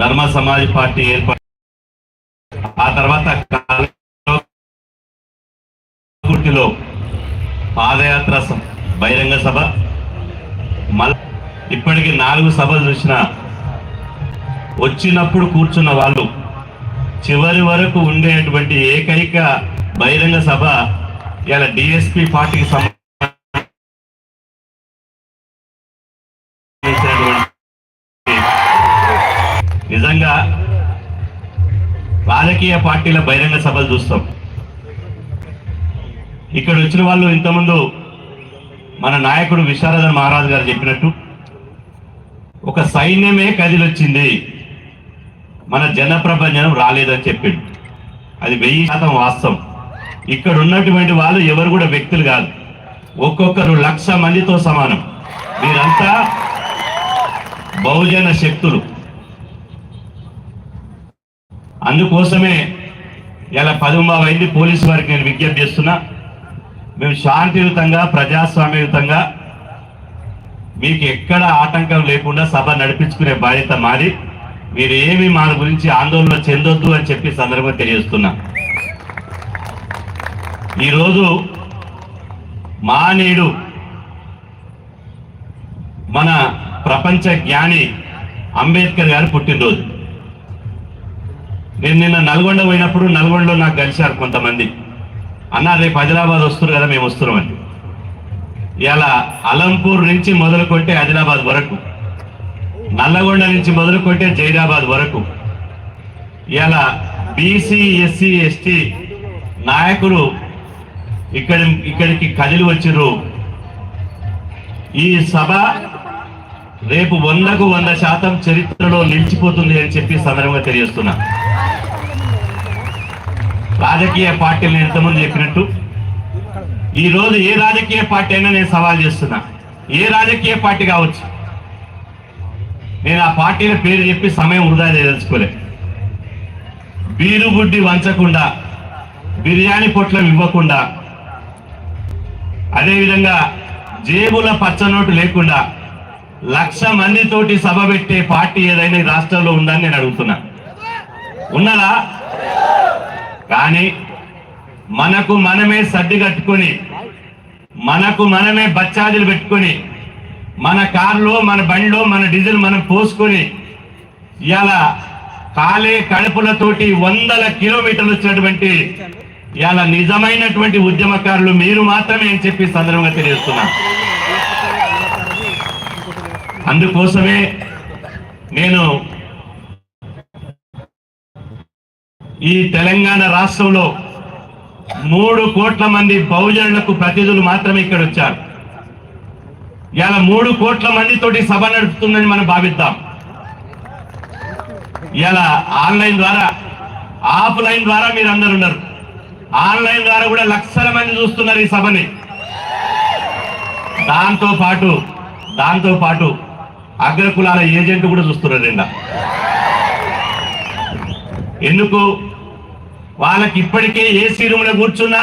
ధర్మ సమాజ్ పార్టీ ఏర్పాటు ఆ తర్వాత కల్వకుర్తిలో పాదయాత్ర బహిరంగ సభ. మళ్ళీ ఇప్పటికి నాలుగు సభలు చూసిన వచ్చినప్పుడు కూర్చున్న వాళ్ళు చివరి వరకు ఉండేటువంటి ఏకైక బహిరంగ సభ ఇలా డిఎస్పి పార్టీకి సంబంధించి విధంగా రాజకీయ పార్టీల బహిరంగ సభలు చూస్తాం. ఇక్కడ వచ్చిన వాళ్ళు ఇంతకుముందు మన నాయకుడు విశారదన్ మహారాజు గారు చెప్పినట్టు ఒక సైన్యమే కదిలొచ్చింది మన జనప్రపంచం రాలేదని చెప్పిండు. అది వెయ్యి శాతం వాస్తవం. ఇక్కడ ఉన్నటువంటి వాళ్ళు ఎవరు కూడా వ్యక్తులు కాదు. ఒక్కొక్కరు లక్ష మందితో సమానం. మీరంతా బహుజన శక్తులు. అందుకోసమే ఇలా పదుంబావ అయింది. పోలీసు వారికి నేను విజ్ఞప్తి చేస్తున్నా. మేము శాంతియుతంగా ప్రజాస్వామ్యయుతంగా మీకు ఎక్కడ ఆటంకం లేకుండా సభ నడిపించుకునే బాధ్యత మాది. మీరు ఏమి మా గురించి ఆందోళన చెందొద్దు అని చెప్పి సందర్భంగా తెలియజేస్తున్నా. ఈరోజు మానేడు మన ప్రపంచ జ్ఞాని అంబేద్కర్ గారు పుట్టినరోజు. నేను నిన్న నల్గొండ పోయినప్పుడు నల్గొండలో నాకు కలిశారు కొంతమంది. అన్న రేపు ఆదిలాబాద్ వస్తారు కదా మేము వస్తున్నామని ఇలా అలంపూర్ నుంచి మొదలుకొంటే ఆదిలాబాద్ వరకు నల్లగొండ నుంచి మొదలుకొంటే జైరాబాద్ వరకు ఇలా బీసీ ఎస్సీ ఎస్టీ నాయకులు ఇక్కడ ఇక్కడికి కదిలి వచ్చిర్రు. ఈ సభ రేపు వందకు వంద శాతం చరిత్రలో నిలిచిపోతుంది అని చెప్పి సందర్భంగా తెలియజేస్తున్నా. రాజకీయ పార్టీలు నేను ఇంతకుముందు చెప్పినట్టు ఈ రోజు ఏ రాజకీయ పార్టీ అయినా నేను సవాల్ చేస్తున్నా. ఏ రాజకీయ పార్టీ కావచ్చు? నేను ఆ పార్టీల పేరు చెప్పి సమయం వృధా చేయదలుచుకోలే. బీరుగుడ్డి వంచకుండా బిర్యానీ పొట్లం ఇవ్వకుండా అదేవిధంగా జేబుల పచ్చనోటు లేకుండా లక్ష మందితోటి సభ పెట్టే పార్టీ ఏదైనా రాష్ట్రంలో ఉందని నేను అడుగుతున్నా. ఉన్నదా కానీ మనకు మనమే సర్ది కట్టుకొని మనకు మనమే బచ్చాదులు పెట్టుకొని మన కారులో మన బండిలో మన డీజిల్ మనం పోసుకొని ఇవాళ కాలే కడుపులతోటి వందల కిలోమీటర్లు వచ్చినటువంటి ఇవాళ నిజమైనటువంటి ఉద్యమకారులు మీరు మాత్రమే అని చెప్పి సందర్భంగా తెలియజేస్తున్నా. అందుకోసమే నేను ఈ తెలంగాణ రాష్ట్రంలో మూడు కోట్ల మంది బహుజనులకు ప్రతినిధులు మాత్రమే ఇక్కడ వచ్చారు. ఇలా మూడు కోట్ల మందితోటి సభ నడుపుతుందని మనం భావిద్దాం. ఇలా ఆన్లైన్ ద్వారా ఆఫ్లైన్ ద్వారా మీరు అందరు ఉన్నారు. ఆన్లైన్ ద్వారా కూడా లక్షల మంది చూస్తున్నారు ఈ సభని. దాంతో పాటు దాంతో పాటు అగ్రకులాల ఏజెంట్ కూడా చూస్తున్నారు నిన్న. ఎందుకు? వాళ్ళకి ఇప్పటికే ఏసీ రూమ్లో కూర్చున్నా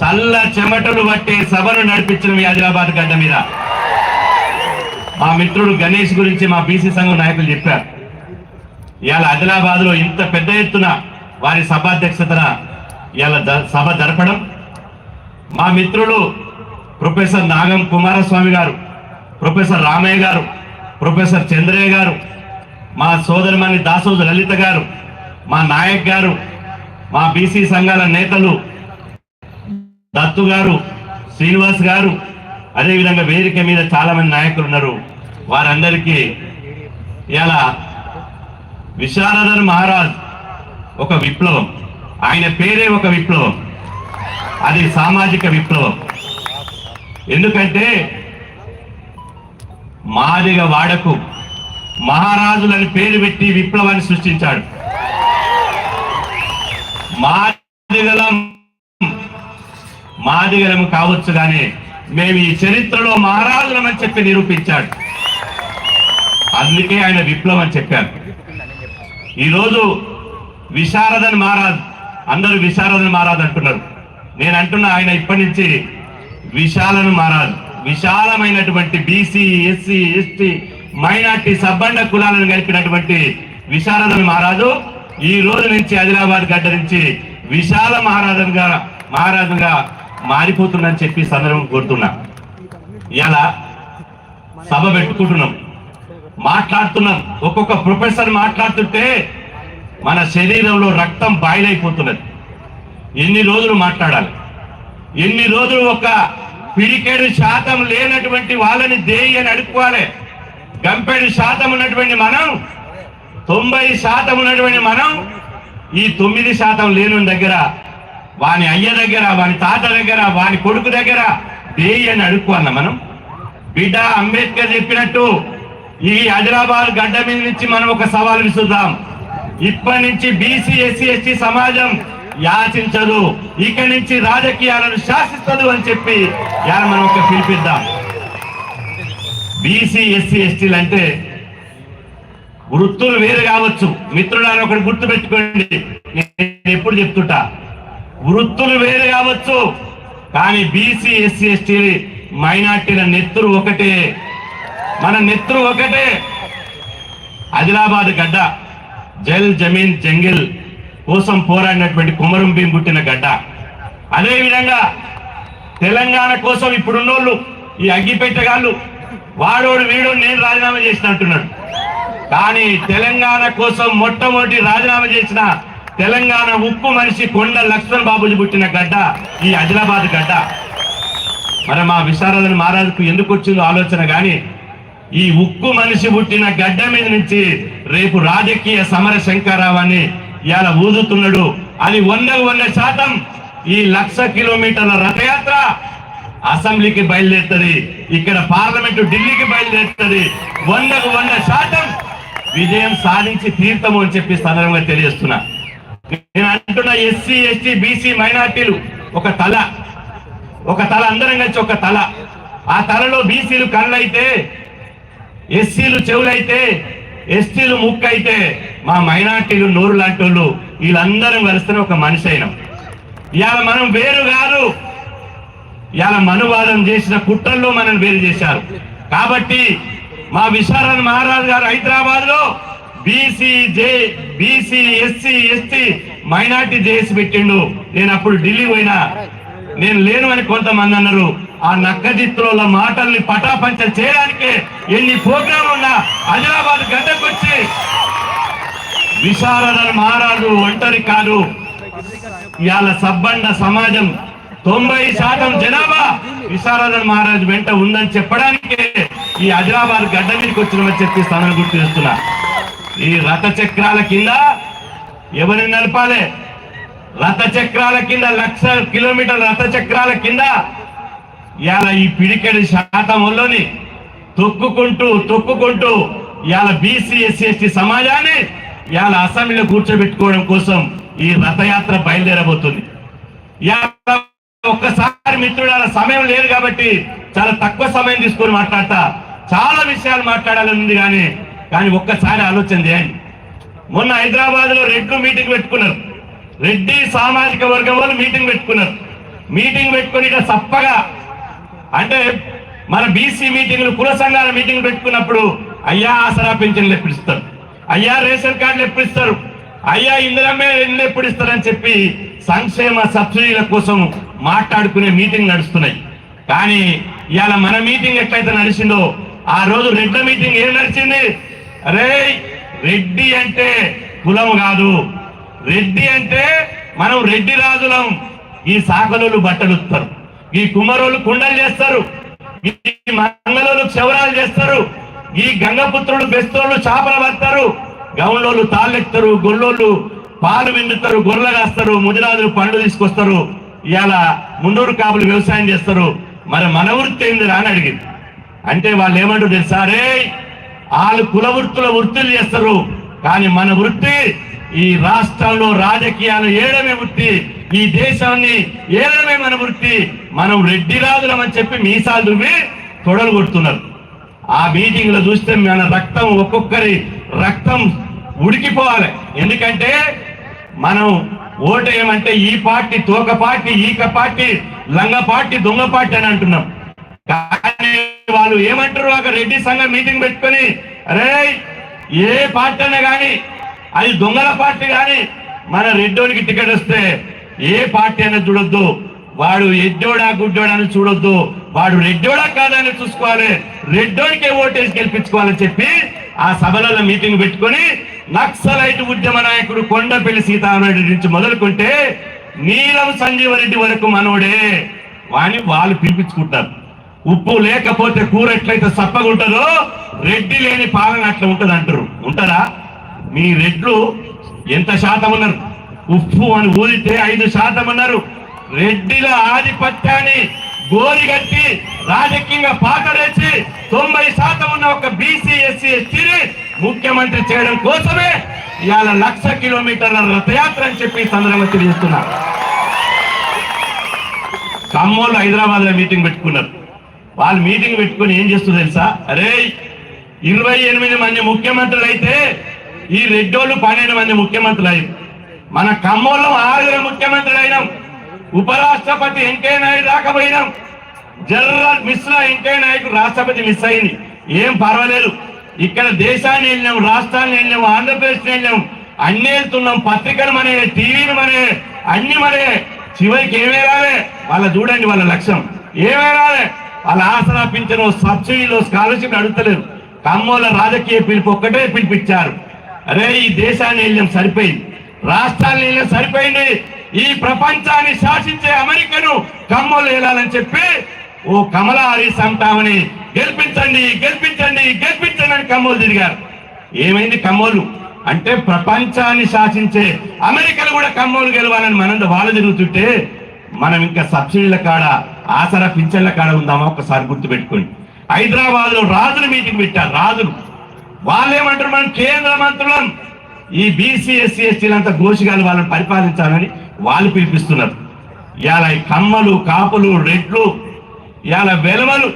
చల్ల చెమటలు పట్టే సభను నడిపించిన మీ ఆదిలాబాద్ గడ్డ మీద. మా మిత్రుడు గణేష్ గురించి మా బీసీ సంఘం నాయకులు చెప్పారు. ఇవాళ ఆదిలాబాద్లో ఇంత పెద్ద ఎత్తున వారి సభాధ్యక్షతన ఇవాళ సభ జరపడం. మా మిత్రులు ప్రొఫెసర్ నాగం కుమారస్వామి గారు ప్రొఫెసర్ రామయ్య గారు ప్రొఫెసర్ చంద్రయ్య గారు మా సోదరిమణి దాసోజు లలిత గారు మా నాయక్ గారు మా బీసీ సంఘాల నేతలు దత్తు గారు శ్రీనివాస్ గారు అదేవిధంగా వేదిక మీద చాలా మంది నాయకులు ఉన్నారు. వారందరికీ ఇలా విశారదర్ మహారాజ్ ఒక విప్లవం. ఆయన పేరే ఒక విప్లవం. అది సామాజిక విప్లవం. ఎందుకంటే మాదిగ వాడకు మహారాజులని పేరు పెట్టి విప్లవాన్ని సృష్టించాడు. మాదిగలం. మాదిగలం కావచ్చు కానీ మేము ఈ చరిత్రలో మహారాజులమని చెప్పి నిరూపించాడు. అందుకే ఆయన విప్లవం అని చెప్పారు. ఈరోజు విశారదన్ మహారాజ్ అందరూ విశారదన్ మహారాజ్ అంటున్నారు. నేను అంటున్నా ఆయన ఇప్పటి నుంచి విశాలను మహారాజ్ విశాలమైనటువంటి బీసీ ఎస్సీ ఎస్టీ మైనార్టీ సబ్బండ కులాలను కలిపినటువంటి విశారదన్ మహారాజు ఈ రోజు నుంచి ఆదిలాబాద్ గడ్డ నుంచి విశాల మహారాజుగా మహారాజుగా మారిపోతుందని చెప్పి సందర్భం కోరుతున్నా. ఇలా సభ పెట్టుకుంటున్నాం. మాట్లాడుతున్నాం. ఒక్కొక్క ప్రొఫెసర్ మాట్లాడుతుంటే మన శరీరంలో రక్తం బాయిలైపోతున్నది. ఎన్ని రోజులు మాట్లాడాలి? ఎన్ని రోజులు ఒక పిడికేడు శాతం లేనటువంటి వాళ్ళని దేయి అని అడుక్కోవాలి? గంపెడు శాతం ఉన్నటువంటి మనం తొంభై శాతం ఉన్నటువంటి మనం ఈ తొమ్మిది శాతం లేని దగ్గర వాని అయ్య దగ్గర వాని తాత దగ్గర వాని కొడుకు దగ్గర దేయి అని అడుక్కోవాలన్నా మనం? బిడ్డ అంబేద్కర్ చెప్పినట్టు ఈ హైదరాబాద్ గడ్డ మీద నుంచి మనం ఒక సవాల్ విసుద్దాం ఇప్పటి నుంచి బీసీ ఎస్సీ ఎస్టీ సమాజం యాచించదు. ఇక నుంచి రాజకీయాలను శాసిస్తదు అని చెప్పి ఇవాళ మనం ఒక పిలిపిద్దాం. బీసీ ఎస్సీ ఎస్టీలు అంటే వృత్తులు వేరు కావచ్చు. మిత్రులని ఒకటి గుర్తు పెట్టుకోండి. నేను ఎప్పుడు చెప్తుంటా? వృత్తులు వేరు కావచ్చు. కానీ బీసీ ఎస్సీ ఎస్టీ మైనార్టీల నెత్తురు ఒకటే. మన నెత్తురు ఒకటే. ఆదిలాబాద్ గడ్డ జల్ జమీన్ జంగిల్ కోసం పోరాడినటువంటి కుమరం భీం పుట్టిన గడ్డ. అదే విధంగా తెలంగాణ కోసం ఇప్పుడున్నోళ్ళు ఈ అగ్గిపెట్టగాళ్ళు వాడోడు వీడోడు నేను రాజీనామా చేసినట్టున్నాడు. కానీ తెలంగాణ కోసం మొట్టమొదటి రాజీనామా చేసిన తెలంగాణ ఉప్పు మనిషి కొండ లక్ష్మణ్ బాబుజీ పుట్టిన గడ్డ ఈ ఆదిలాబాద్ గడ్డ. మరి మా విశారదన్ మహారాజుకు ఎందుకు వచ్చిందో ఆలోచన కానీ ఈ ఉక్కు మనిషి పుట్టిన గడ్డ మీద నుంచి రేపు రాజకీయ సమర శంకరావాన్ని ఇవాళ ఊదుతున్నాడు. అది వందకు వంద శాతం ఈ లక్ష కిలోమీటర్ల రథయాత్ర అసెంబ్లీకి బయలుదేరుతుంది. ఇక్కడ పార్లమెంటు ఢిల్లీకి బయలుదేరుతుంది. వందకు వంద శాతం విజయం సాధించి తీర్థము అని చెప్పి సందర్భంగా తెలియజేస్తున్నా. నేను అంటున్న ఎస్సీ ఎస్టీ బీసీ మైనార్టీలు ఒక తల ఒక తల అందరం కలిసి ఒక తల. ఆ తలలో బీసీలు కళ్ళైతే ఎస్సీలు చెవులైతే ఎస్టీలు ముక్కైతే అయితే మా మైనార్టీలు నోరు లాంటి వాళ్ళు వీళ్ళందరం కలిస్తేనే ఒక మనిషి అయినాం. ఇవాళ మనం వేరు కాదు. ఇవాళ మనువాదం చేసిన కుట్రల్లో మనం వేరు చేశారు. కాబట్టి మా విశారణ మహారాజు గారు హైదరాబాద్లో బీసీ జే బీసీ ఎస్సీ ఎస్టీ మైనార్టీ చేసి పెట్టిండు. నేను అప్పుడు ఢిల్లీ పోయినా. నేను లేను అని కొంతమంది అన్నారు. ఆ నక్కజిత్తుల మాటల్ని పటాపంచ చేయడానికే ఎన్ని ప్రోగ్రాం ఉన్నా హైదరాబాద్ గడ్డకొచ్చి విశారద మహారాజు ఒంటరి కాదు. ఇవాళ సబ్బండ సమాజం తొంభై శాతం జనాభా విశారదన్ మహారాజు వెంట ఉందని చెప్పడానికే ఈ హైదరాబాద్ గడ్డ మీదకి వచ్చినామని చెప్పి స్థానం గుర్తు చేస్తున్నా ఈ రథ చక్రాల కింద ఎవరిని నడపాలి? రథ చక్రాల కింద లక్ష కిలోమీటర్ల రథ చక్రాల కింద ఇవాళ ఈ పిడికెడి శాతం తొక్కుకుంటూ తొక్కుకుంటూ ఇవాళ బీసీ ఎస్సీ ఎస్టీ సమాజాన్ని ఇవాళ అసెంబ్లీలో కూర్చోబెట్టుకోవడం కోసం ఈ రథయాత్ర బయలుదేరబోతుంది. ఇవాళ ఒక్కసారి మిత్రుడాల సమయం లేదు కాబట్టి చాలా తక్కువ సమయం తీసుకొని మాట్లాడతా. చాలా విషయాలు మాట్లాడాలని ఉంది కానీ కానీ ఒక్కసారి ఆలోచన చేయండి. మొన్న హైదరాబాద్లో రెడ్లు మీటింగ్ పెట్టుకున్నారు. రెడ్డి సామాజిక వర్గం వాళ్ళు మీటింగ్ పెట్టుకున్నారు. మీటింగ్ పెట్టుకొని ఇక సప్పగా అంటే మన బీసీ మీటింగ్లు కుల సంఘాల మీటింగ్ పెట్టుకున్నప్పుడు అయ్యా ఆసరా పెన్షన్లు ఎప్పిస్తారు అయ్యా రేషన్ కార్డులు ఎప్పిస్తారు అయ్యా ఇందిరమ్మే ఇల్లు ఎప్పుడు ఇస్తారని చెప్పి సంక్షేమ సబ్సిడీల కోసం మాట్లాడుకునే మీటింగ్ నడుస్తున్నాయి. కానీ ఇవాళ మన మీటింగ్ ఎట్లయితే నడిచిందో ఆ రోజు రెడ్ల మీటింగ్ ఏం నడిచింది? అరే రెడ్డి అంటే కులం కాదు. రెడ్డి అంటే మనం రెడ్డి రాజులం. ఈ సాకలోలు బట్టలు ఉత్తారు. ఈ కుమ్మరోళ్ళు కుండలు చేస్తారు. ఈ మంగళోళ్ళు క్షవరాలు చేస్తారు. ఈ గంగపుత్రుడు బెస్తోళ్ళు చేపలు పడతారు. గౌన్లోళ్ళు తాళ్ళెక్తారు గొల్లోళ్ళు పాలు విండుతారు గొర్రెలు కాస్తారు ముదిరాజులు పండ్లు తీసుకొస్తారు. ఇవాళ ముండూరు కాపులు వ్యవసాయం చేస్తారు. మరి మన వృత్తి ఏంది రాని అడిగింది. అంటే వాళ్ళు ఏమంటారు తెలుసారే వాళ్ళు కుల వృత్తుల వృత్తులు చేస్తారు. కానీ మన వృత్తి ఈ రాష్ట్రంలో రాజకీయాలు ఏడమే వృత్తి. ఈ దేశాన్ని ఏడమే మన వృత్తి. మనం రెడ్డి రాజులం అని చెప్పి మీసాలు దువ్వి తొడలు కొడుతున్నారు. ఆ మీటింగ్లో చూస్తే మన రక్తం ఒక్కొక్కరి రక్తం ఉడికిపోవాలి. ఎందుకంటే మనం ఓటేయమంటే ఈ పార్టీ తోక పార్టీ ఈక పార్టీ లంగ పార్టీ దొంగ పార్టీ అని అంటున్నాం. కానీ వాళ్ళు ఏమంటారు? ఒక రెడ్డి సంఘం మీటింగ్ పెట్టుకొని అరే ఏ పార్టీ అయినా కానీ అది దొంగల పార్టీ కానీ మన రెడ్డోడికి టికెట్ వస్తే ఏ పార్టీ అనేది చూడొద్దు. వాడు ఎడ్డోడా గుడ్డోడా అని చూడొద్దు. వాడు రెడ్డోడా కాదని చూసుకోవాలి. రెడ్డోనికే ఓటేసి గెలిపించుకోవాలని చెప్పి ఆ సభలలో మీటింగ్ పెట్టుకొని నక్సలైట్ ఉద్యమ నాయకుడు కొండపల్లి సీతారామరెడ్డి నుంచి మొదలుకుంటే నీలం సంజీవరెడ్డి వరకు మనోడే. వాని వాళ్ళు పిలిపించుకుంటారు. ఉప్పు లేకపోతే కూర ఎట్లయితే సప్పగా ఉంటుందో రెడ్డి లేని పాలన అట్లా ఉంటుంది అంటారు. ఉంటారా మీ రెడ్లు ఎంత శాతం ఉన్నారు? ఉప్పు అని ఊరితే ఐదు శాతం ఉన్నారు. రెడ్డిల ఆధిపత్యాన్ని గోరిగట్టి రాజకీయంగా పాతడేసి తొంభై శాతం ఉన్న ఒక బీసీ ఎస్సీ ఎస్టీని ముఖ్యమంత్రి చేయడం కోసమే ఇవాళ లక్ష కిలోమీటర్ల రథయాత్ర అని చెప్పి సందర్భంగా తెలియజేస్తున్నారు ఖమ్మంలో హైదరాబాద్లో మీటింగ్ పెట్టుకున్నారు. వాళ్ళు మీటింగ్ పెట్టుకుని ఏం చేస్తుంది తెలుసా? అరే ఇరవై ఎనిమిది మంది ముఖ్యమంత్రులు అయితే ఈ రెడ్డోళ్ళు పన్నెండు మంది ముఖ్యమంత్రులు అయ్యారు. మన ఖమ్మంలో ఆరుగురు ముఖ్యమంత్రులు అయినాం. ఉపరాష్ట్రపతి వెంకయ్య నాయుడు రాకపోయినాం జనరల్ మిశ్రా వెంకయ్య నాయుడు రాష్ట్రపతి మిస్ అయింది. ఏం పర్వాలేదు. ఇక్కడ దేశాన్ని వెళ్ళినాం రాష్ట్రాన్ని వెళ్ళినాం ఆంధ్రప్రదేశ్ వెళ్ళినాం. అన్ని వెళ్తున్నాం పత్రికలు మనే టీవీలు మనే అన్ని మనే చివరికి ఏమే రాలే వాళ్ళ చూడండి వాళ్ళ లక్ష్యం. ఏమే రాలే వాళ్ళ ఆసరా పింఛను స్కాలర్షిప్ అడుగుతలేరు. కమ్మోల రాజకీయ పిలుపు ఒక్కటే పిలిపించారు. అరే ఈ దేశాన్ని వెళ్ళాం సరిపోయింది. రాష్ట్రాన్ని వెళ్ళాం సరిపోయింది. ఈ ప్రపంచాన్ని శాసించే అమెరికను కమ్మలు వెళ్ళాలని చెప్పి ఓ కమలా హరీస్ అంటామని గెలిపించండి గెలిపించండి గెలిపించండి అని కమ్మోలు తిరిగారు. ఏమైంది కమ్మోలు? అంటే ప్రపంచాన్ని శాసించే అమెరికలు కూడా కమ్మోలు గెలవాలని మనం వాళ్ళు తిరుగుతుంటే మనం ఇంకా సబ్సిడీల కాడ ఆసరా పింఛన్ల కాడ ఉందామా? ఒకసారి గుర్తు పెట్టుకోండి హైదరాబాద్లో రాజులు మీటింగ్ పెట్టారు రాజులు వాళ్ళేమంటారు మనం కేంద్ర మంత్రులం? ఈ బీసీ ఎస్సీ ఎస్టీలంతా గోషిగాలు వాళ్ళని పరిపాలించాలని వాళ్ళు పిలిపిస్తున్నారు. ఇవాళ ఈ కమ్మలు కాపులు రెడ్లు ఇవాళ వెలమలు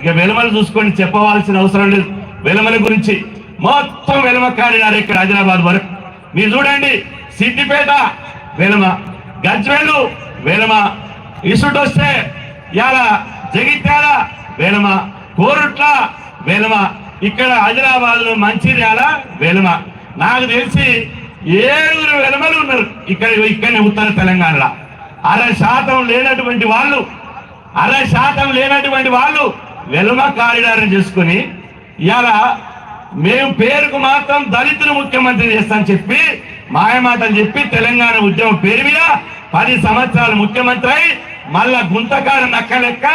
ఇక వెలమలు చూసుకొని చెప్పవలసిన అవసరం లేదు. వెలమల గురించి మొత్తం వెలమ కాడినారు ఇక్కడ హైదరాబాద్ వరకు. మీరు చూడండి సిద్దిపేట వెలమ గజ్వేలు వెలమ ఇసుడు వస్తే ఇవాళ జగిత్యాల వెలమ కోరుట్ల వెలమ ఇక్కడ హైదరాబాద్లో మంచిర్యాల వెలమ. నాకు తెలిసి ఏడుగురు వెనమలు ఉన్నారు. ఇక్కడ ఇక్కడనే ఉత్తర తెలంగాణలో. అర శాతం లేనటువంటి వాళ్ళు అర శాతం లేనటువంటి వాళ్ళు వెలుమ కారిడార్ని చేసుకుని ఇవాళ మేము పేరుకు మాత్రం దళితులు ముఖ్యమంత్రి చేస్తామని చెప్పి మాయమాటలు చెప్పి తెలంగాణ ఉద్యమం పేరు మీద పది సంవత్సరాలు ముఖ్యమంత్రి అయి మళ్ళా గుంతకార నక్క లెక్క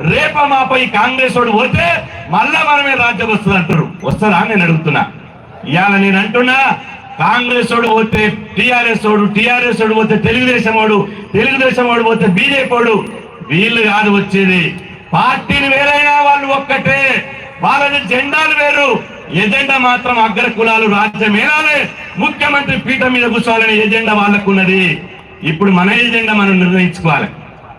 రేప మాపై కాంగ్రెస్ వాడు పోతే మళ్ళా మనమే రాజ్యం వస్తుంది అంటారు వస్తారా నేను అడుగుతున్నా. ఇవాళ నేను అంటున్నా కాంగ్రెస్ వాడు పోతే టిఆర్ఎస్ వాడు టిఆర్ఎస్ వాడు పోతే తెలుగుదేశం వాడు తెలుగుదేశం వాడు పోతే బీజేపీ వాడు. వీళ్ళు కాదు వచ్చేది. పార్టీలు వేరైనా వాళ్ళు ఒక్కటే. వాళ్ళని జెండాలు వేరు. ఎజెండా మాత్రం అగ్ర కులాలు రాజ్యం ముఖ్యమంత్రి పీఠం మీద కూర్చోవాలనే ఎజెండా వాళ్ళకు ఉన్నది ఇప్పుడు మన ఎజెండా మనం నిర్ణయించుకోవాలి.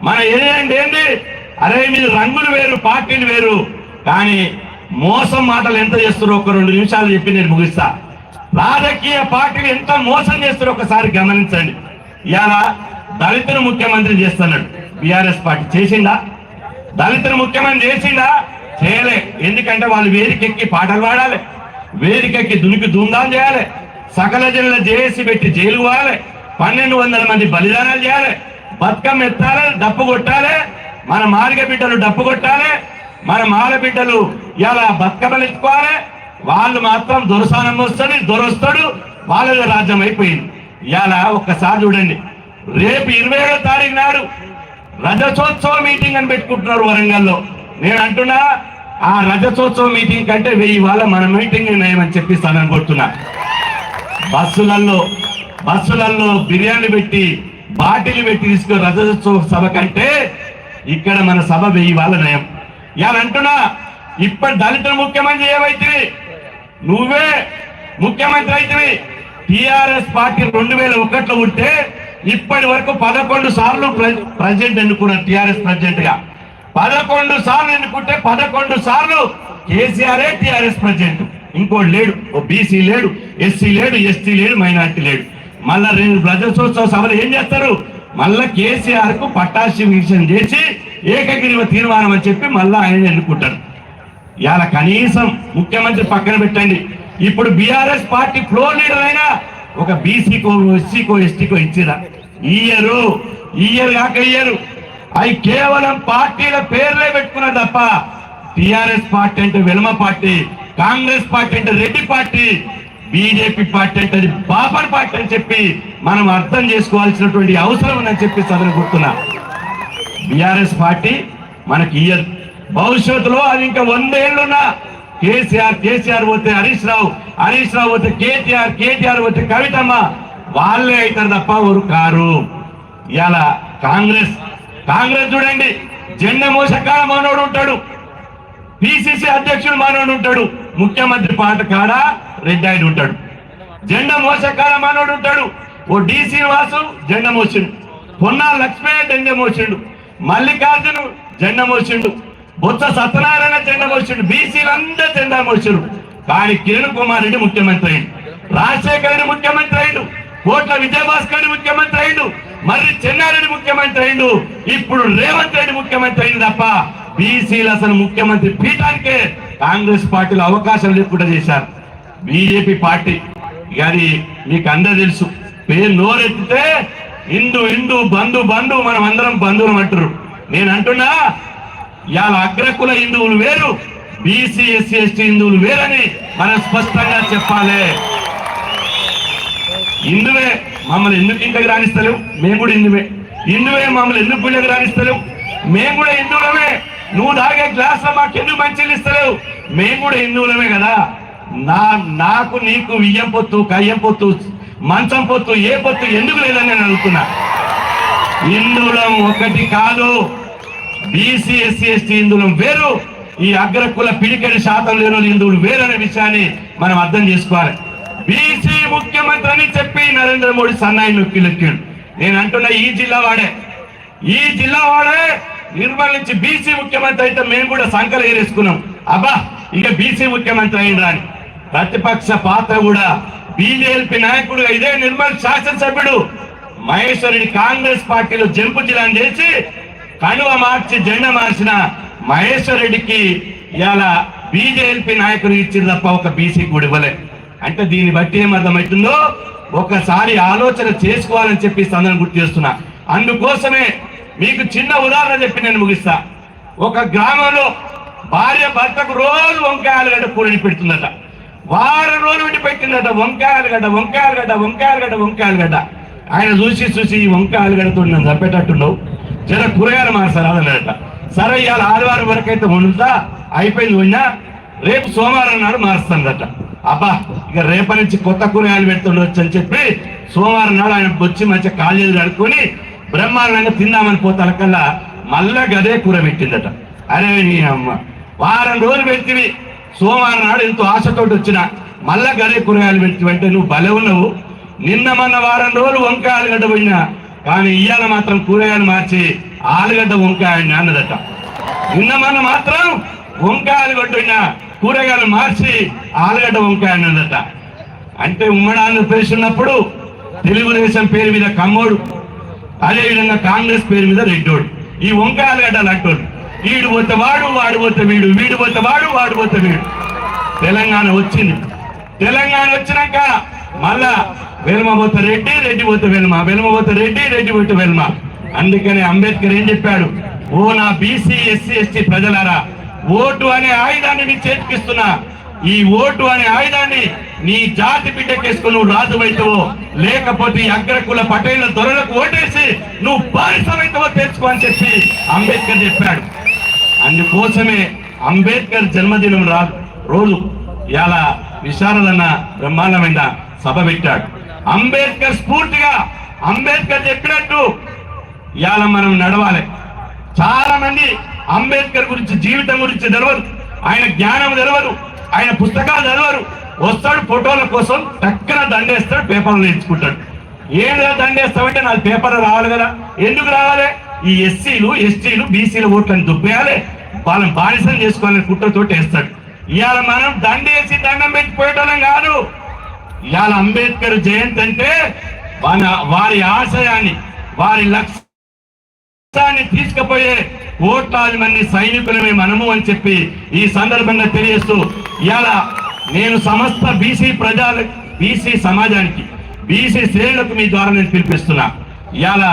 మన ఎజెండా ఏంటి అరే మీరు రంగులు వేరు పార్టీలు వేరు. కానీ మోసం మాటలు ఎంత చేస్తారో ఒక రెండు నిమిషాలు చెప్పి నేను ముగిస్తా. రాజకీయ పార్టీలు ఎంత మోసం చేస్తారో ఒకసారి గమనించండి. ఇలా దళితులు ముఖ్యమంత్రి చేస్తున్నాడు. బీఆర్ఎస్ పార్టీ చేసిందా? దళితులు ముఖ్యమంత్రి చేసిందా? చేయలే. ఎందుకంటే వాళ్ళు వేదికెక్కి పాటలు పాడాలి. వేదికెక్కి దునికి ధూమ్ధాం చేయాలి. సకల జిల్లా జేఏసీ పెట్టి జైలు పోవాలి. పన్నెండు వందల మంది బలిదానాలు చేయాలి. బతుకమ్మ ఎత్తాలి డప్పు కొట్టాలి. మన మాలిగ బిడ్డలు డప్పు కొట్టాలి. మన మాల బిడ్డలు ఇలా బతుకమ్మలు ఎత్తుకోవాలి. వాళ్ళు మాత్రం దొరసానం వస్తాడు దొరొస్తాడు వాళ్ళ రాజ్యం అయిపోయింది. ఇలా ఒక్కసారి చూడండి. రేపు ఇరవై ఏడో తారీఖు నాడు రజతోత్సవ మీటింగ్ అని పెట్టుకుంటున్నారు వరంగల్లో. నేను అంటున్నా ఆ రజతోత్సవ మీటింగ్ కంటే వెయ్యి వాళ్ళ మన మీటింగ్ నయమని చెప్పి స్థానం కొడుతున్నా. బస్సులలో బస్సులలో బిర్యానీ పెట్టి బాటిల్ పెట్టి తీసుకుని రజతోత్సవ సభ కంటే ఇక్కడ మన సభ వెయ్యి వాళ్ళ నయం. ఇలా అంటున్నా ఇప్పటి దళితుల ముఖ్యమంత్రి ఏమైతే నువ్వే ముఖ్యమంత్రి అయితే టిఆర్ఎస్ పార్టీ రెండు వేల ఒకటిలో ఉంటే ఇప్పటి వరకు పదకొండు సార్లు ప్రె- ఎన్నుకున్నారు టిఆర్ఎస్ ప్రెసిడెంట్గా పదకొండు సార్లు ఎన్నుకుంటే పదకొండు సార్లు కేసీఆర్ఏ టిఆర్ఎస్ ప్రెసిడెంట్. ఇంకోటి లేడు ఓ బీసీ లేడు ఎస్సీ లేడు ఎస్టీ లేడు మైనార్టీ లేడు. మళ్ళా రెండు ప్రజాసోత్సవ సభలు ఏం చేస్తారు? మళ్ళా కేసీఆర్కు పట్టాభిషేకం చేసి ఏకగ్రీవ తీర్మానం అని చెప్పి మళ్ళా ఆయన ఎన్నుకుంటారు ఇవాళ కనీసం ముఖ్యమంత్రి పక్కన పెట్టండి. ఇప్పుడు బీఆర్ఎస్ పార్టీ ఫ్లోర్ లీడర్ అయినా ఒక బీసీకో ఎస్సీకో ఎస్టీకో ఇచ్చిరా. ఇయ్యరు ఇయ్యరు కాక ఇయ్యరు. అవి కేవలం పార్టీల పేర్లే పెట్టుకున్నారు తప్ప టిఆర్ఎస్ పార్టీ అంటే వెలమ పార్టీ కాంగ్రెస్ పార్టీ అంటే రెడ్డి పార్టీ బీజేపీ పార్టీ అంటే అది బాపర్ పార్టీ అని చెప్పి మనం అర్థం చేసుకోవాల్సినటువంటి అవసరం ఉందని చెప్పి సదరు గుర్తున్నా. బీఆర్ఎస్ పార్టీ మనకి ఇయ్యదు. భవిష్యత్తులో అది ఇంకా వందేళ్ళున్నా కేసీఆర్ కేసీఆర్ పోతే హరీష్ రావు హరీష్ రావు పోతే కేటీఆర్ కేటీఆర్ పోతే కవితమ్మ. వాళ్ళే అవుతారు తప్ప ఊరు కారు. ఇలా కాంగ్రెస్ కాంగ్రెస్ చూడండి జెండా మోసకాడ మానవుడు ఉంటాడు. పిసిసి అధ్యక్షుడు మానవుడు ఉంటాడు. ముఖ్యమంత్రి పాట కాడ రెడ్డాయుడు ఉంటాడు. జెండా మోసకాడ మానవుడు ఉంటాడు. ఓ డిసి వాసు జెండా మోసిండు. పొన్నా లక్ష్మయ్య జెండా మోసిండు. మల్లికార్జును జెండా మోసిండు. బొత్స సత్యనారాయణ జెండా మోసిండు బీసీలందరూ జెండా మోసిండు కానీ కిరణ్ కుమార్ రెడ్డి ముఖ్యమంత్రి అయిండు రాజశేఖర్ రెడ్డి ముఖ్యమంత్రి అయిండు కోట్ల విజయభాస్కర్ రెడ్డి ముఖ్యమంత్రి అయిండు మరి చెన్నారెడ్డి ముఖ్యమంత్రి అయిండు ఇప్పుడు రేవంత్ రెడ్డి ముఖ్యమంత్రి అయింది తప్ప బీసీలు అసలు ముఖ్యమంత్రి పీఠానికే కాంగ్రెస్ పార్టీలో అవకాశం లేకుండా చేశారు. BJP party. ఇక మీకు అందరూ తెలుసు. పేరు నోరెత్తితే హిందూ హిందూ బంధు బంధు మనం అందరం బంధువులు అంటారు. నేను అంటున్నా ఇవాళ అగ్రకుల హిందువులు వేరు బీసీ ఎస్సీ ఎస్టీ హిందువులు వేరని మనం స్పష్టంగా చెప్పాలి. హిందువే మమ్మల్ని ఎందుకు ఇంటికి రాణిస్తలేవు మేము కూడా హిందువే. హిందువే మమ్మల్ని ఎందుకు గుళ్ళకి రాణిస్తలేవు మేము కూడా హిందువులమే. నువ్వు తాగే గ్లాస్ మాకెందుకు మంచిలు ఇస్తలేవు? మేము కూడా హిందువులమే కదా. నా నాకు నీకు వియ్యం పొత్తు కయ్యం పొత్తు మంచం పొత్తు ఏ పొత్తు ఎందుకు లేదని నేను అడుగుతున్నా. హిందువులం ఒకటి కాదు. బీసీ ఎస్సీ ఎస్టీ హిందువులం వేరు. ఈ అగ్రకుల పిడికడి శాతం లేని హిందువులు వేరు అనే విషయాన్ని మనం అర్థం చేసుకోవాలి. బీసీ ముఖ్యమంత్రి అని చెప్పి నరేంద్ర మోడీ సన్నాయి నొక్కి లెక్కాడు. నేను అంటున్నా ఈ జిల్లా వాడే. ఈ జిల్లా వాడే నిర్మల్ నుంచి బీసీ ముఖ్యమంత్రి అయితే మేము కూడా సంకలు ఏరేసుకున్నాం అబ్బా ఇక బీసీ ముఖ్యమంత్రి అయిన రాని. ప్రతిపక్ష పాత్ర కూడా బీజేపీ నాయకుడుగా ఇదే నిర్మల్ శాసనసభ్యుడు. మహేశ్వరుడి కాంగ్రెస్ పార్టీలో జంపు జిల్లాని చేసి కనువ మార్చి జెండా మార్చిన మహేశ్వర్ రెడ్డికి ఇవాళ బీజేపీ నాయకులు ఇచ్చిన తప్ప ఒక బీసీ కూడా ఇవ్వలే. అంటే దీన్ని బట్టి ఏం అర్థమవుతుందో ఒకసారి ఆలోచన చేసుకోవాలని చెప్పి సందర్భం గుర్తు చేస్తున్నా. అందుకోసమే మీకు చిన్న ఉదాహరణ చెప్పి నేను ముగిస్తా. ఒక గ్రామంలో భార్య భర్తకు రోజు వంకాయలుగడ్డ కూరని పెడుతుందట. వారం రోజులు పెట్టి పెట్టిందట వంకాయలుగడ్డ వంకాయలుగడ్డ వంకాయలుగడ్డ వంకాయలుగడ్డ ఆయన చూసి చూసి ఈ వంకాయలుగడ్డతో నన్ను చంపేటట్టున్నావు. జర కూరగాయలు మారుస్తారు అదనట సరే ఇవాళ ఆదివారం వరకు అయితే వండుతా అయిపోయింది వండినా రేపు సోమవారం నాడు మారుస్తాడట అబ్బా ఇక రేపటి నుంచి కొత్త కూరగాయలు పెడుతుండొచ్చు అని చెప్పి సోమవారం నాడు ఆయన వచ్చి మంచిగా కాలేజీలు కడుక్కొని బ్రహ్మాండంగా తిందామని పోతాలకల్లా మళ్ళా గదే కూర పెట్టిందట. అరే నీ అమ్మ వారం రోజులు పెట్టివి సోమవారం నాడు ఎంతో ఆశతోటి వచ్చిన మళ్ళా గదే కూరగాయలు పెట్టి అంటే నువ్వు భలే ఉన్నావు. నిన్న మన వారం రోజులు వంకాయలు గడ్డ పోయినా కానీ ఇవాళ మాత్రం కూరగాయలు మార్చి ఆలుగడ్డ వంకాయ అన్నదట. నిన్న మొన్న మాత్రం వంకాయ ఆలుగడ్డ కూరగాయలు మార్చి ఆలుగడ్డ వంకాయ అన్నదట. అంటే ఉమ్మడి ఆంధ్రప్రదేశ్ ఉన్నప్పుడు తెలుగుదేశం పేరు మీద కమ్మోడు అదేవిధంగా కాంగ్రెస్ పేరు మీద రెడ్డోడు. ఈ వంకాయ ఆలుగడ్డలు అంటోడు వీడు పోతే వాడు వాడు పోతే వీడు వీడు పోతే వాడు వాడు పోతే వీడు. తెలంగాణ వచ్చింది. తెలంగాణ వచ్చినాక మళ్ళా వెల్మ రెడ్డి రెడ్డి పోతే వెల్మ వెల్మ రెడ్డి రెడ్డి పోతే వెల్మ అందుకని అంబేద్కర్ ఏం చెప్పాడు? ఓ నా బీసీ ఎస్సీ ఎస్టీ ప్రజలారా ఓటు అనే ఆయుధాన్ని నీ చేతికిస్తున్నా ఈ ఓటు అనే ఆయుధాన్ని నీ జాతి బిడ్డకేసుకుని నువ్వు రాజువైతవో లేకపోతే ఈ అగ్రకుల పటేళ్ళ దొరలకు ఓటేసి నువ్వు బానిసమైతావో తెలుసుకో అని చెప్పి అంబేద్కర్ చెప్పాడు. అందుకోసమే అంబేద్కర్ జన్మదినం రా రోజు ఇలా విశారదన్న బ్రహ్మాండమైన సభ పెట్టాడు. అంబేద్కర్ స్ఫూర్తిగా అంబేద్కర్ చెప్పినట్టు ఇవాళ మనం నడవాలి. చాలా మంది అంబేద్కర్ గురించి జీవితం గురించి తెలవరు. ఆయన జ్ఞానం తెలవరు. ఆయన పుస్తకాలు చదవరు వస్తాడు ఫోటోల కోసం టక్కన దండేస్తాడు పేపర్లు నేర్చుకుంటాడు. ఏంటో దండేస్తామంటే నాకు పేపర్ రావాలి కదా. ఎందుకు రావాలి? ఈ ఎస్సీలు ఎస్టీలు బీసీల ఓట్లను దుబ్బేయాలి. వాళ్ళని బానిసం చేసుకోవాలని కుట్రతోటి వేస్తాడు. ఇవాళ మనం దండేసి దండం పెట్టిపోయేటోళ్ళం కాదు. ఇవాళ అంబేద్కర్ జయంతి అంటే వారి ఆశయాన్ని వారి లక్ష్యాన్ని తీసుకుపోయే కోట్లాది మంది సైనికులమే మనము అని చెప్పి ఈ సందర్భంగా తెలియజేస్తూ ఇవాళ నేను సమస్త బీసీ ప్రజల బీసీ సమాజానికి బీసీ శ్రేణులకు మీ ద్వారా నేను పిలిపిస్తున్నా. ఇవాళ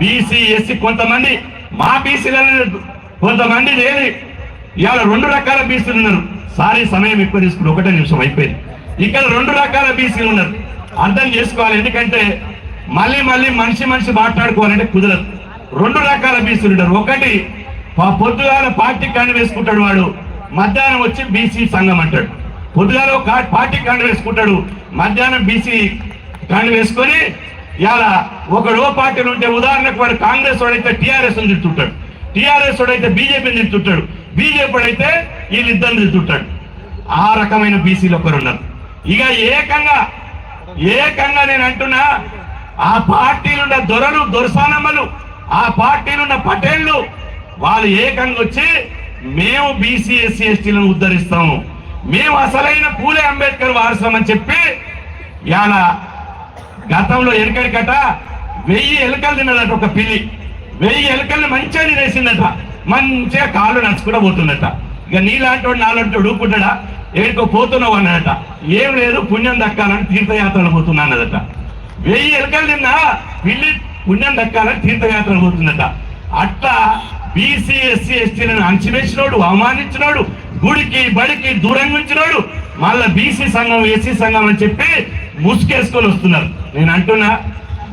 బీసీ ఎస్సీ కొంతమంది మా బీసీలలో కొంతమంది లేని ఇవాళ రెండు రకాల బీసీలు ఉన్నారు. సారీ సమయం ఎక్కువ తీసుకుని ఒకటే నిమిషం అయిపోయింది. ఇక్కడ రెండు రకాల బీసీలు ఉన్నారు. అర్థం చేసుకోవాలి. ఎందుకంటే మళ్ళీ మళ్ళీ మనిషి మనిషి మాట్లాడుకోవాలంటే కుదరదు. రెండు రకాల బీసీలు ఉన్నారు ఒకటి పొద్దుగాల పార్టీ కండు వేసుకుంటాడు వాడు. మధ్యాహ్నం వచ్చి బీసీ సంఘం అంటాడు. పొద్దుగాల ఒక పార్టీ కండు వేసుకుంటాడు. మధ్యాహ్నం బీసీ కండు వేసుకొని ఇలా ఒకడు ఓ పార్టీలు ఉంటే ఉదాహరణకు వాడు కాంగ్రెస్ వాడైతే టీఆర్ఎస్ తిడుతుంటాడు. టీఆర్ఎస్ వాడైతే బీజేపీని తిడుతుంటాడు. బీజేపీ వాడైతే వీళ్ళిద్దరిని తిడుతుంటాడు. ఆ రకమైన బీసీలు ఒకరు ఉన్నారు. ఇక ఏకంగా ఏకంగా నేను అంటున్నా ఆ పార్టీలున్న దొరలు దొరసానమ్మలు ఆ పార్టీలున్న పటేళ్ళు వాళ్ళు ఏకంగా వచ్చి మేము బీసీ ఎస్సీ ఎస్టీలను ఉద్ధరిస్తాము. మేము అసలైన పూలే అంబేద్కర్ వారసమని చెప్పి ఇవాళ గతంలో ఎలుకడికట వెయ్యి ఎలుకలు తిన్నదట ఒక పిల్లి. వెయ్యి ఎలుకల్ని మంచిగా తినేసిందట. మంచిగా కాళ్ళు నడుచుకుంటూ పోతుందట ఇక నీలాంటి వాడు నాలాంటి ఊపుకుంటాడా? ఏడుకో పోతున్నావు అన్నదట. ఏం లేదు పుణ్యం దక్కాలని తీర్థయాత్రలు పోతున్నా అన్నదట. వెయ్యి ఎలకలు తిన్నా పిల్లి పుణ్యం దక్కాలని తీర్థయాత్రలు పోతుందట అట్లా బీసీ ఎస్సీ ఎస్టీలను అణచివేసినోడు అవమానించినోడు గుడికి బడికి దూరంగా ఉంచినోడు మళ్ళా బీసీ సంఘం ఎస్సీ సంఘం అని చెప్పి ముసుకేసుకొని వస్తున్నారు. నేను అంటున్నా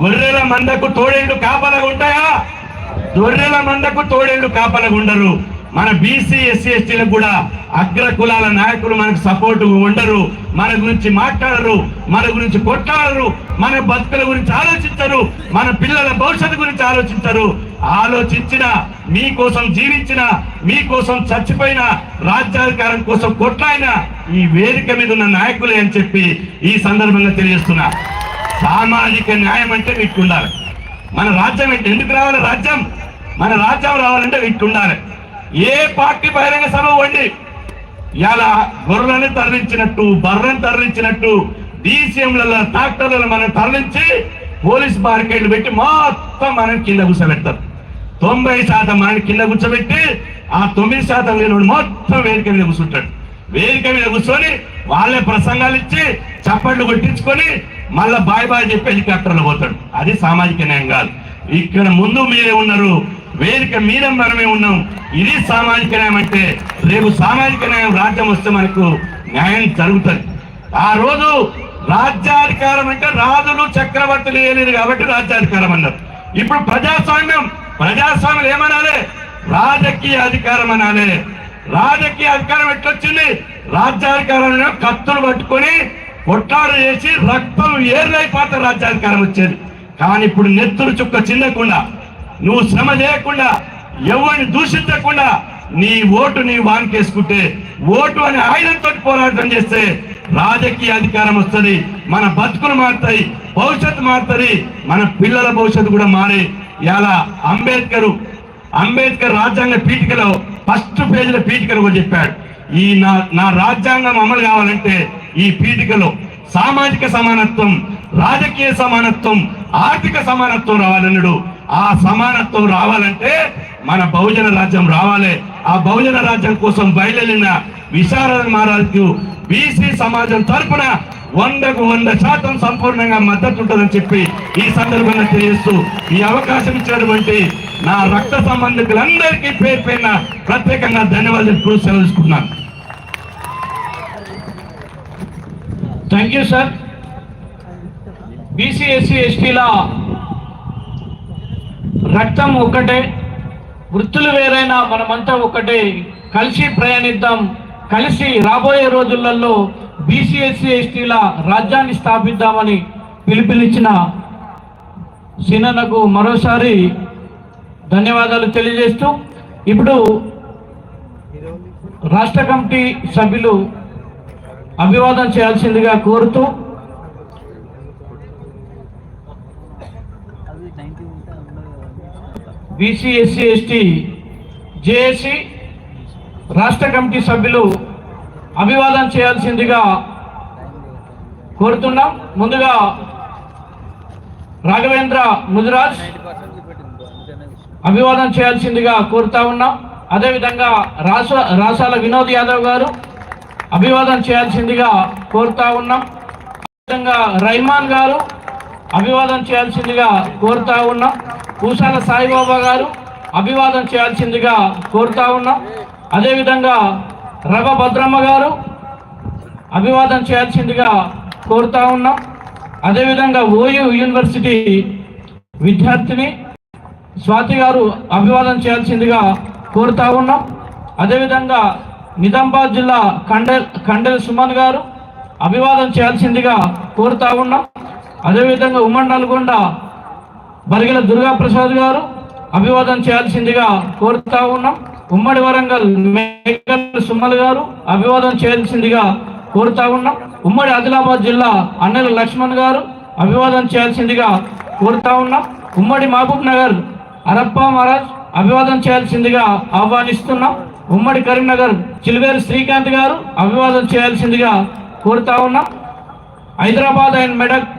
గొర్రెల మందకు తోడేళ్ళు కాపలగా ఉంటాయా? గొర్రెల మందకు తోడేళ్ళు కాపలగా ఉండరు. మన బీసీ ఎస్సీ ఎస్టీలకు కూడా అగ్ర కులాల నాయకులు మనకు సపోర్ట్ ఉండరు. మన గురించి మాట్లాడరు. మన గురించి కొట్లాడరు. మన బతుకుల గురించి ఆలోచించరు. మన పిల్లల భవిష్యత్తు గురించి ఆలోచించరు. ఆలోచించిన మీకోసం జీవించిన మీకోసం చచ్చిపోయిన రాజ్యాధికారం కోసం కొట్లాడిన ఈ వేదిక మీద ఉన్న నాయకులే అని చెప్పి ఈ సందర్భంగా తెలియజేస్తున్నా. సామాజిక న్యాయం అంటే వీటికి ఉండాలి. మన రాజ్యం ఏంటి? ఎందుకు రావాలి? రాజ్యం. మన రాజ్యం రావాలంటే వీటికి ఉండాలి. ఏ పార్టీ బహిరంగ సభ వండి ఇలా గొర్రెలను తరలించినట్టు బర్రెను తరలించినట్టు డీసీఎంలలో ట్రాక్టర్లను మనం తరలించి పోలీస్ బారికేడ్లు పెట్టి మొత్తం మనం కింద కూర్చోబెడతారు తొంభై శాతం మనం కింద కూర్చోబెట్టి ఆ తొమ్మిది శాతం లేనివాడు మొత్తం వేదిక మీద కూర్చుంటాడు. వేదిక మీద కూర్చొని వాళ్ళే ప్రసంగాలు ఇచ్చి చప్పట్లు కొట్టించుకొని మళ్ళా బాయ్ బాయ్ చెప్పి హెలికాప్టర్లో పోతాడు. అది సామాజిక న్యాయం కాదు. ఇక్కడ ముందు మీరే ఉన్నారు. వేదిక మీద మనమే ఉన్నాం. ఇది సామాజిక న్యాయం అంటే రేపు సామాజిక న్యాయం రాజ్యం వస్తే మనకు న్యాయం జరుగుతుంది. ఆ రోజు రాజ్యాధికారం అంటే రాజులు చక్రవర్తులు వేయలేదు కాబట్టి రాజ్యాధికారం అన్నారు. ఇప్పుడు ప్రజాస్వామ్యం ప్రజాస్వామ్యం ఏమనాలి? రాజకీయ అధికారం అనాలి. రాజకీయ అధికారం ఎట్లొచ్చింది? రాజ్యాధికారంలో కత్తులు పట్టుకొని కొట్లాడు చేసి రక్తం ఏర్లైపోతే రాజ్యాధికారం వచ్చేది. కానీ ఇప్పుడు నెత్తురు చుక్క చిన్నకుండా నువ్వు శ్రమ చేయకుండా ఎవరిని దూషించకుండా నీ ఓటు నీ వానికేసుకుంటే ఓటు అనే ఆయుధంతో పోరాటం చేస్తే రాజకీయ అధికారం వస్తుంది మన బతుకులు మారుతాయి భవిష్యత్తు మారుతుంది మన పిల్లల భవిష్యత్తు కూడా మారి. ఇలా అంబేద్కర్ అంబేద్కర్ రాజ్యాంగ పీఠికలో ఫస్ట్ పేజీల పీఠికలు కూడా చెప్పాడు. ఈ నా నా రాజ్యాంగం అమలు కావాలంటే ఈ పీఠికలో సామాజిక సమానత్వం రాజకీయ సమానత్వం ఆర్థిక సమానత్వం రావాలన్నాడు. ఆ సమానత్వం రావాలంటే మన బహుజన రాజ్యం రావాలి. ఆ బహుజన రాజ్యం కోసం బయలుదేరిన విశారద మహారాజు బీసీ సమాజం తరఫున వందకు వంద శాతం సంపూర్ణంగా మద్దతు ఉంటుందని చెప్పి ఈ సందర్భంగా తెలియజేస్తూ ఈ అవకాశం ఇచ్చినటువంటి నా రక్త సంబంధికులందరికీ పేరు పైన ప్రత్యేకంగా ధన్యవాదాలు తెలుపుతూ సెలవుకున్నాను thank you sir BC SC ఎస్టీల రక్తం ఒక్కటే వృత్తులు వేరైనా మనమంతా ఒకటే కలిసి ప్రయాణిద్దాం. కలిసి రాబోయే రోజులలో బీసీఎస్సీ ఎస్టీల రాజ్యాన్ని స్థాపిద్దామని పిలుపునిచ్చిన సినన్నకు మరోసారి ధన్యవాదాలు తెలియజేస్తూ ఇప్పుడు రాష్ట్ర కమిటీ సభ్యులు అభివాదం చేయాల్సిందిగా కోరుతూ బీసీ ఎస్సీ ఎస్టీ జేఏసీ రాష్ట్ర కమిటీ సభ్యులు అభివాదం చేయాల్సిందిగా కోరుతున్నాం. ముందుగా రాఘవేంద్ర ముదిరాజ్ అభివాదం చేయాల్సిందిగా కోరుతా ఉన్నాం. అదేవిధంగా రాస రాసాల వినోద్ యాదవ్ గారు అభివాదం చేయాల్సిందిగా కోరుతా ఉన్నాం. అదేవిధంగా రైమాన్ గారు అభివాదం చేయాల్సిందిగా కోరుతా ఉన్నాం. పూసాల సాయిబాబా గారు అభివాదం చేయాల్సిందిగా కోరుతా ఉన్నాం. అదేవిధంగా రవ భద్రమ్మ గారు అభివాదం చేయాల్సిందిగా కోరుతా ఉన్నాం. అదేవిధంగా ఓయూ యూనివర్సిటీ విద్యార్థిని స్వాతి గారు అభివాదం చేయాల్సిందిగా కోరుతా ఉన్నాం. అదేవిధంగా నిజామాబాద్ జిల్లా కండెల్ కండెల్ సుమన్ గారు అభివాదం చేయాల్సిందిగా కోరుతా ఉన్నాం. అదేవిధంగా ఉమ్మడి నల్గొండ బరిగెల దుర్గాప్రసాద్ గారు అభివాదం చేయాల్సిందిగా కోరుతా ఉన్నాం. ఉమ్మడి వరంగల్ మేకల్ సుమ్మల్ గారు అభివాదం చేయాల్సిందిగా కోరుతా ఉన్నాం. ఉమ్మడి ఆదిలాబాద్ జిల్లా అన్నెల లక్ష్మణ్ గారు అభివాదం చేయాల్సిందిగా కోరుతా ఉన్నాం. ఉమ్మడి మహబూబ్ నగర్ అరప్ప మహారాజ్ అభివాదం చేయాల్సిందిగా ఆహ్వానిస్తున్నాం. ఉమ్మడి కరీంనగర్ చిలువేరు శ్రీకాంత్ గారు అభివాదం చేయాల్సిందిగా కోరుతా ఉన్నాం. హైదరాబాద్ అండ్ మెడక్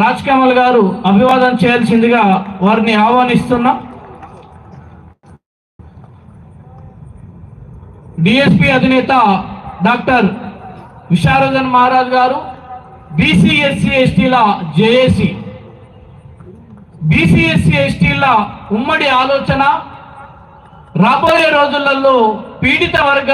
రాజ్ కమల్ గారు అభివాదం చేయాల్సిందిగా వారిని ఆహ్వానిస్తున్నాం. డిఎస్పి అధినేత డాక్టర్ విశారదన్ మహారాజ్ గారు బీసీ ఎస్సీ ఎస్టీల జేఏసీ. బీసీ ఎస్సీ ఎస్టీల ఉమ్మడి ఆలోచన రాబోయే రోజులలో పీడిత వర్గాల